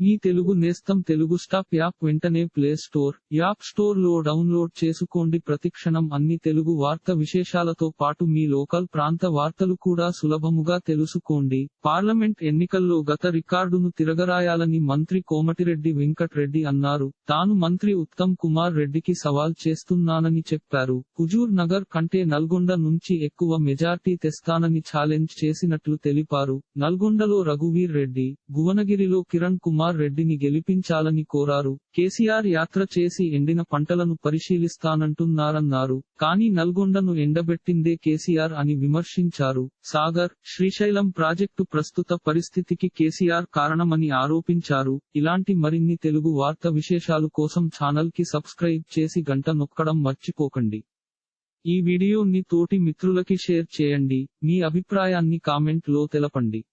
మీ తెలుగు నేస్తం Telugu stop app వెంటనే play store app స్టోర్లో డౌన్లోడ్ చేసుకోండి. ప్రతిక్షణం అన్ని తెలుగు వార్త విశేషాలతో పాటు మీ లోకల్ ప్రాంత వార్తలు కూడా సులభముగా తెలుసుకోండి. పార్లమెంట్ ఎన్నికల్లో గత రికార్డును తిరగరాయాలని మంత్రి కోమటిరెడ్డి వెంకట్రెడ్డి అన్నారు. తాను మంత్రి ఉత్తమ్ కుమార్ రెడ్డికి సవాల్ చేస్తున్నానని చెప్పారు. హుజూర్ నగర్ కంటే నల్గొండ నుంచి ఎక్కువ మెజార్టీ తెస్తానని ఛాలెంజ్ చేసినట్లు తెలిపారు. నల్గొండలో రఘువీర్ రెడ్డి భువనగిరిలో కిరణ్ కుమార్ రెడ్డిని గెలిపించాలని కోరారు. కేసీఆర్ యాత్ర చేసి ఎండిన పంటలను పరిశీలిస్తానంటున్నారన్నారు. కానీ నల్గొండను ఎండబెట్టిందే కేసీఆర్ అని విమర్శించారు. సాగర్ శ్రీశైలం ప్రాజెక్టు ప్రస్తుత పరిస్థితికి కేసీఆర్ కారణమని ఆరోపించారు. ఇలాంటి మరిన్ని తెలుగు వార్త విశేషాలు కోసం ఛానల్కి సబ్స్క్రైబ్ చేసి గంట నొక్కడం మర్చిపోకండి. ఈ వీడియోని తోటి మిత్రులకి షేర్ చేయండి. మీ అభిప్రాయాన్ని కామెంట్లో తెలపండి.